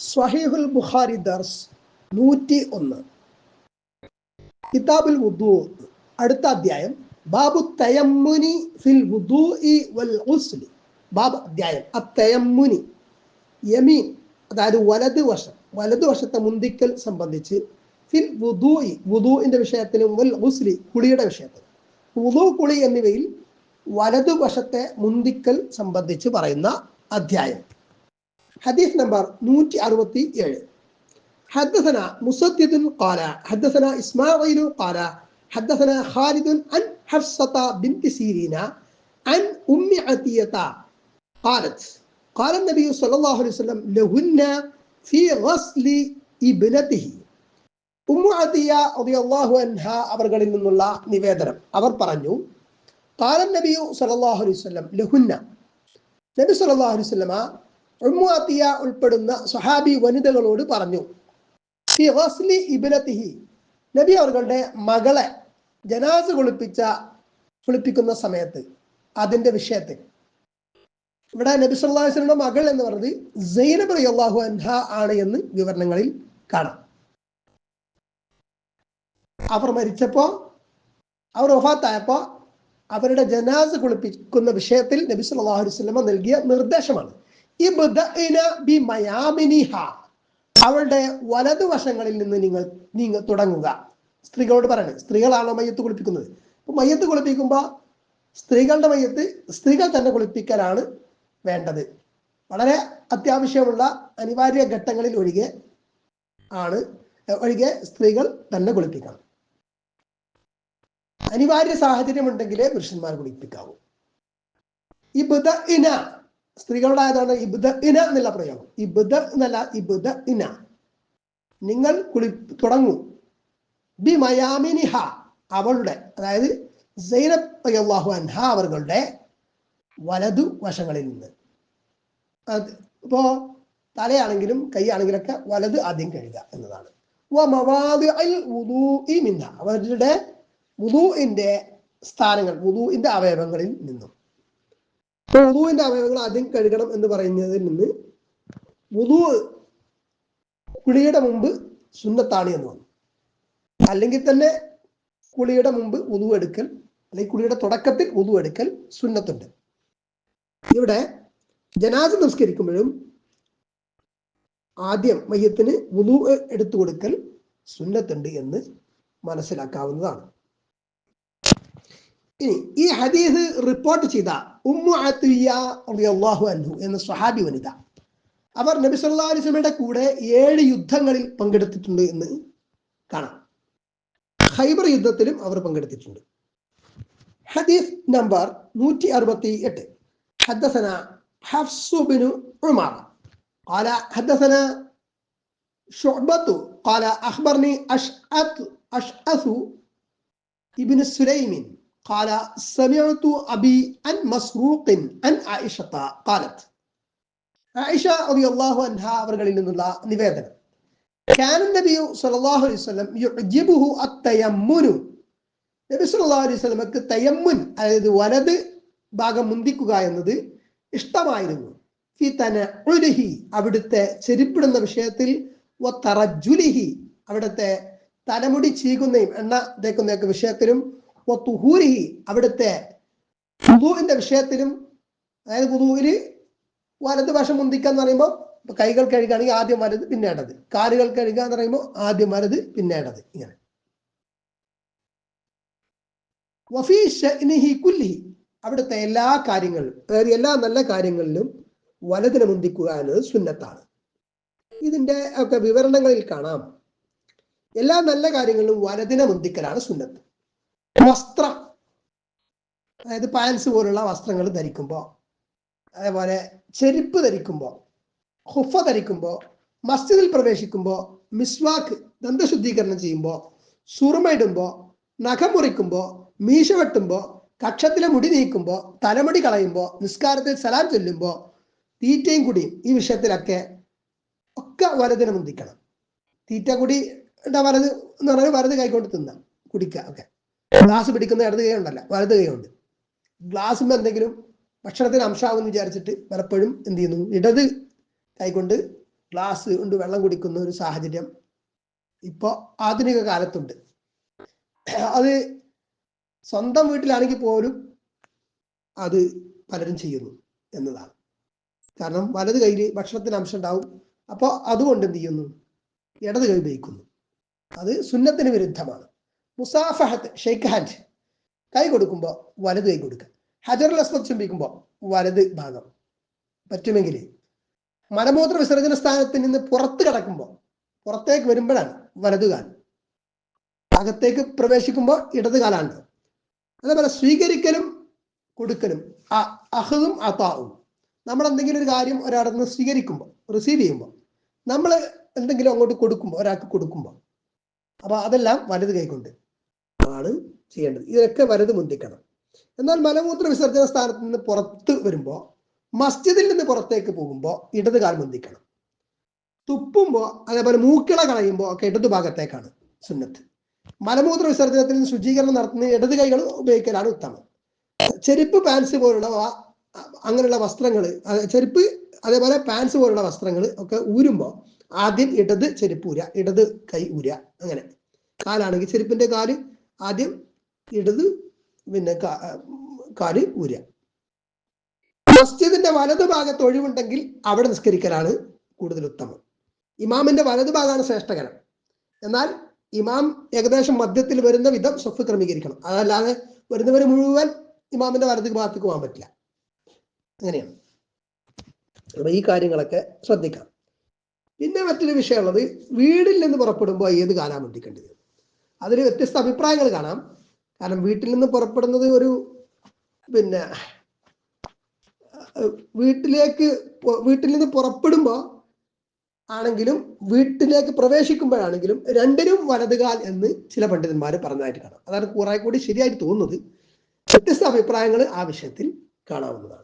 സ്വഹീഹുൽ ബുഖാരി ദർസ് നൂറ്റി ഒന്ന്. കിതാബുൽ വുദു. അടുത്ത അധ്യായം. ബാബു തയമ്മുനി ഫിൽ വുദൂഇ വൽ ഉസ്ലി. ബാബ് അധ്യായം. തയമ്മുനി യമീൻ അതായത് വലത് വശം. വലത് വശത്തെ മുന്തിക്കൽ സംബന്ധിച്ച് ഫിൽ വുദൂഇ. വുദൂഇന്റെ വിഷയത്തിലും വൽ ഉസ്ലി കുളിയുടെ വിഷയത്തിലും. വുദു കുളി എന്നിവയിൽ വലതുവശത്തെ മുന്തിക്കൽ സംബന്ധിച്ച് പറയുന്ന അധ്യായം. ഹദീസ് നമ്പർ നൂറ്റി അറുപത്തി ഏഴ് حدثنا مسدد قال حدثنا إسماعيل قال حدثنا خالد عن حفصة بنت سيرين عن أم عتية قالت قال النبي صلى الله عليه وسلم لهن في غسل ابنته ഉമ്മു അതിയ റളിയല്ലാഹു അൻഹ അവർകളിൽ നിന്നുള്ള നിവേദനം അവർ പറഞ്ഞു കാലം നബിയു സല്ലല്ലാഹു അലൈഹി വസല്ലം ലഹുന്ന നബി സല്ലല്ലാഹു അലൈഹി ഉമ്മുഅത്തിയ ഉൾപ്പെടുന്ന സുഹാബി വനിതകളോട് പറഞ്ഞു ഇബിലത്തിഹി നബി അവർകളുടെ മകളെ ജനാസ് കുളിപ്പിച്ച കുളിപ്പിക്കുന്ന സമയത്ത് അതിന്റെ വിഷയത്തിൽ. ഇവിടെ നബി സുല്ലാസ്ലിയുടെ മകൾ എന്ന് പറഞ്ഞത് സൈനബ് അള്ളാഹു അൻഹ ആണ് എന്ന് വിവരണങ്ങളിൽ കാണാം. അവർ മരിച്ചപ്പോ അവർ ഒഫാത്തായപ്പോ അവരുടെ ജനാസ് കുളിപ്പിക്കുന്ന വിഷയത്തിൽ നബി സല്ലാഹു നൽകിയ നിർദ്ദേശമാണ്. അവളുടെ വലതുവശങ്ങളിൽ നിന്ന് നിങ്ങൾ നിങ്ങൾ തുടങ്ങുക. സ്ത്രീകളോട് പറയണേ സ്ത്രീകളാണോ മയ്യത്ത് കുളിപ്പിക്കുന്നത്? അപ്പൊ മയ്യത്ത് കുളിപ്പിക്കുമ്പോ സ്ത്രീകളുടെ മയ്യത്ത് സ്ത്രീകൾ തന്നെ കുളിപ്പിക്കലാണ് വേണ്ടത്. വളരെ അത്യാവശ്യമുള്ള അനിവാര്യ ഘട്ടങ്ങളിൽ ഒഴികെ ആണ് ഒഴികെ സ്ത്രീകൾ തന്നെ കുളിപ്പിക്കണം. അനിവാര്യ സാഹചര്യം ഉണ്ടെങ്കിലേ പുരുഷന്മാർ കുളിപ്പിക്കാവൂ. ഈ ബുധ ഇന സ്ത്രീകളുടെ ആയതാണ് ഇബുദ ഇന എന്നുള്ള പ്രയോഗം. ഇബുദ എന്നല്ല ഇബുദ ഇന. നിങ്ങൾ കുളി തുടങ്ങൂ. ബി മയാമിനിഹ അവളുടെ അതായത് സൈനബ് അള്ളാഹു അൻഹ അവരുടെ വലതു വശങ്ങളിൽ നിന്ന്. ഇപ്പോ തലയാണെങ്കിലും കൈയാണെങ്കിലൊക്കെ വലത് ആദ്യം കഴുകുക എന്നതാണ്. അവരുടെ വുദൂഇന്റെ സ്ഥാനങ്ങൾ വുദൂഇന്റെ അവയവങ്ങളിൽ നിന്നും. ഇപ്പൊ വുദൂഇന്റെ അവയവങ്ങൾ ആദ്യം കഴുകണം എന്ന് പറയുന്നതിൽ നിന്ന് വുദൂ കുളിയുടെ മുമ്പ് സുന്നത്താണ് എന്ന് വന്നു അല്ലെങ്കിൽ തന്നെ കുളിയുടെ മുമ്പ് ഉതു എടുക്കൽ അല്ലെങ്കിൽ കുളിയുടെ തുടക്കത്തിൽ ഉതു എടുക്കൽ സുന്നത്തുണ്ട്. ഇവിടെ ജനാസ നമസ്കരിക്കുമ്പോഴും ആദ്യം മയ്യത്തിന് ഉതു എടുത്തു കൊടുക്കൽ സുന്നത്തുണ്ട് എന്ന് മനസ്സിലാക്കാവുന്നതാണ്. ഇനി ഈ ഹദീസ് റിപ്പോർട്ട് ചെയ്ത ഉമ്മു അത്തിയ റളിയല്ലാഹു അൻഹു എന്ന സ്വഹാബി വനിത അവർ നബി സല്ലല്ലാഹു അലൈഹി വസല്ലമയുടെ കൂടെ ഏഴ് യുദ്ധങ്ങളിൽ പങ്കെടുത്തിട്ടുണ്ട് എന്ന് കാണാം ഖൈബർ യുദ്ധത്തിലും അവർ പങ്കെടുത്തിട്ടുണ്ട് ഹദീസ് നമ്പർ നൂറ്റി അറുപത്തി എട്ട് حدثنا حفص بن عمر قال حدثنا شعبة قال أخبرني أشعث أشعث ابن سليم قال سمعت أبي عن مسروق عن عائشة قالت عائشة رضي الله عنها أبرغل من الله كان النبي صلى الله عليه وسلم يعجبه التيمن صلى الله عليه സ്വലമക്ക് തയമ്മുൻ അതായത് ولد ഭാഗം മുന്തിക്കുക എന്നത് ഇഷ്ടമായിരുന്നു ഫി തന ഉലഹി അവിടുത്തെ ചെരുപ്പിടുന്ന വിഷയത്തിൽ വ തറജുലിഹി അവിടുത്തെ തലമുടി ചീകുന്നതും എണ്ണ തേക്കുന്നതൊക്കെ വിഷയത്തിലും തുഹൂരിഹി അവിടുത്തെ പുതുവിന്റെ വിഷയത്തിലും അതായത് പുതുവിൽ വലത് വശം മുന്തിക്കുക എന്ന് പറയുമ്പോൾ കൈകൾ കഴുകുകയാണെങ്കിൽ ആദ്യം വലത് പിന്നെ കാലുകൾ കഴുകുക എന്ന് പറയുമ്പോൾ ആദ്യം വലത് പിന്നെ ഇങ്ങനെ. വഫീ ഷഅ്നിഹി കുല്ലിഹി അവിടുത്തെ എല്ലാ കാര്യങ്ങളിലും അതായത് എല്ലാ നല്ല കാര്യങ്ങളിലും വലതിനെ മുന്തിക്കുക എന്നത് സുന്നത്താണ്. ഇതിന്റെ ഒക്കെ വിവരണങ്ങളിൽ കാണാം. എല്ലാ നല്ല കാര്യങ്ങളിലും വലതിനെ മുന്തിക്കലാണ് സുന്നത്ത്. വസ്ത്രം. അതായത് പാൻസ് പോലുള്ള വസ്ത്രങ്ങൾ ധരിക്കുമ്പോൾ അതേപോലെ ചെരുപ്പ് ധരിക്കുമ്പോൾ ഹുഫ ധരിക്കുമ്പോൾ മസ്ജിദിൽ പ്രവേശിക്കുമ്പോൾ മിസ്വാക്ക് ദന്തശുദ്ധീകരണം ചെയ്യുമ്പോൾ സുറുമ ഇടുമ്പോൾ നഖം മുറിക്കുമ്പോൾ മീശ വെട്ടുമ്പോൾ കക്ഷത്തിലെ മുടി നീക്കുമ്പോൾ തലമുടി കളയുമ്പോൾ നിസ്കാരത്തിൽ സലാം ചൊല്ലുമ്പോൾ തീറ്റയും കുടിയും ഈ വിഷയത്തിലൊക്കെ ഒക്കെ വലതിനെ മുന്തിക്കണം തീറ്റ കുടി വലത് എന്ന് പറഞ്ഞാൽ വലത് കൈകൊണ്ട് തിന്നാം കുടിക്കുക ഒക്കെ. ഗ്ലാസ് പിടിക്കുന്ന ഇടത് കൈ ഉണ്ടല്ല വലത് കൈ ഉണ്ട്. ഗ്ലാസ്സിന് എന്തെങ്കിലും ഭക്ഷണത്തിന് അംശമാകുമെന്ന് വിചാരിച്ചിട്ട് പലപ്പോഴും എന്ത് ചെയ്യുന്നു? ഇടത് കൈകൊണ്ട് ഗ്ലാസ് കൊണ്ട് വെള്ളം കുടിക്കുന്ന ഒരു സാഹചര്യം ഇപ്പോൾ ആധുനിക കാലത്തുണ്ട്. അത് സ്വന്തം വീട്ടിലാണെങ്കിൽ പോലും അത് പലരും ചെയ്യുന്നു എന്നതാണ്. കാരണം വലത് കയ്യിൽ ഭക്ഷണത്തിന് അംശം ഉണ്ടാവും. അപ്പോൾ അതുകൊണ്ട് എന്ത് ചെയ്യുന്നു? ഇടത് കൈ ഉപയോഗിക്കുന്നു. അത് സുന്നത്തിന് വിരുദ്ധമാണ്. മുസാഫഹത്ത് ഷെയ്ക്ക് ഹാൻഡ് കൈ കൊടുക്കുമ്പോൾ വലത് കൈ കൊടുക്കുക. ഹജറുൽ അസ്മത് ചുംബിക്കുമ്പോൾ വലത് ഭാഗം. പറ്റുമെങ്കിൽ മലമൂത്ര വിസർജന സ്ഥാനത്ത് നിന്ന് പുറത്ത് കടക്കുമ്പോൾ പുറത്തേക്ക് വരുമ്പോഴാണ് വലതു കാൽ അകത്തേക്ക് പ്രവേശിക്കുമ്പോൾ ഇടത് കാലാണ്. അതേപോലെ സ്വീകരിക്കലും കൊടുക്കലും അഹതും അതാവും നമ്മൾ എന്തെങ്കിലും ഒരു കാര്യം ഒരാളിൽ നിന്ന് സ്വീകരിക്കുമ്പോൾ റിസീവ് ചെയ്യുമ്പോൾ നമ്മൾ എന്തെങ്കിലും അങ്ങോട്ട് കൊടുക്കുമ്പോൾ ഒരാൾക്ക് കൊടുക്കുമ്പോൾ അപ്പൊ അതെല്ലാം വലത് കൈകൊണ്ട് ആണ് ചെയ്യേണ്ടത്. ഇതിനൊക്കെ വലത് മുന്തിക്കണം. എന്നാൽ മലമൂത്ര വിസർജന സ്ഥാനത്ത് നിന്ന് പുറത്ത് വരുമ്പോൾ മസ്ജിദിൽ നിന്ന് പുറത്തേക്ക് പോകുമ്പോൾ ഇടത് കാൽ മുന്തിക്കണം. തുപ്പുമ്പോൾ അതേപോലെ മൂക്കിള കളയുമ്പോൾ ഒക്കെ ഇടതു ഭാഗത്തേക്കാണ് സുന്നത്ത്. മലമൂത്ര വിസർജനത്തിൽ നിന്ന് ശുചീകരണം നടത്തുന്ന ഇടത് കൈകൾ ഉപയോഗിക്കലാണ് ഉത്തമം. ചെരുപ്പ് പാൻസ് പോലുള്ള അങ്ങനെയുള്ള വസ്ത്രങ്ങൾ ചെരുപ്പ് അതേപോലെ പാൻസ് പോലുള്ള വസ്ത്രങ്ങൾ ഒക്കെ ഊരുമ്പോൾ ആദ്യം ഇടത് ചെരുപ്പ് ഊര ഇടത് കൈ ഊര അങ്ങനെ. കാലാണെങ്കിൽ ചെരുപ്പിന്റെ കാൽ ആദ്യം ഇടത് പിന്നെ കാൽ ഊരുക മസ്ജിദിന്റെ വലതു ഭാഗത്ത് ഒഴിവുണ്ടെങ്കിൽ അവിടെ നിസ്കരിക്കലാണ് കൂടുതൽ ഉത്തമം. ഇമാമിന്റെ വലതു ഭാഗമാണ് ശ്രേഷ്ഠകരം. എന്നാൽ ഇമാം ഏകദേശം മധ്യത്തിൽ വരുന്ന വിധം സ്വഫ് ക്രമീകരിക്കണം. അതല്ലാതെ വരുന്നവർ മുഴുവൻ ഇമാമിന്റെ വലത് ഭാഗത്തേക്ക് പോകാൻ പറ്റില്ല. അങ്ങനെയാണ്. അപ്പൊ ഈ കാര്യങ്ങളൊക്കെ ശ്രദ്ധിക്കാം. പിന്നെ മറ്റൊരു വിഷയമുള്ളത് വീടിൽ നിന്ന് പുറപ്പെടുമ്പോൾ ഏത് കാലാ മുന്തിക്കേണ്ടത് അതിൽ വ്യത്യസ്ത അഭിപ്രായങ്ങൾ കാണാം. കാരണം വീട്ടിൽ നിന്ന് പുറപ്പെടുന്നത് ഒരു പിന്നെ വീട്ടിലേക്ക് വീട്ടിൽ നിന്ന് പുറപ്പെടുമ്പോൾ ആണെങ്കിലും വീട്ടിലേക്ക് പ്രവേശിക്കുമ്പോഴാണെങ്കിലും രണ്ടിനും വലതുകാൽ എന്ന് ചില പണ്ഡിതന്മാർ പറഞ്ഞതായിട്ട് കാണാം. അതാണ് കുറെ കൂടി ശരിയായിട്ട് തോന്നുന്നത്. വ്യത്യസ്ത അഭിപ്രായങ്ങൾ ആ വിഷയത്തിൽ കാണാവുന്നതാണ്.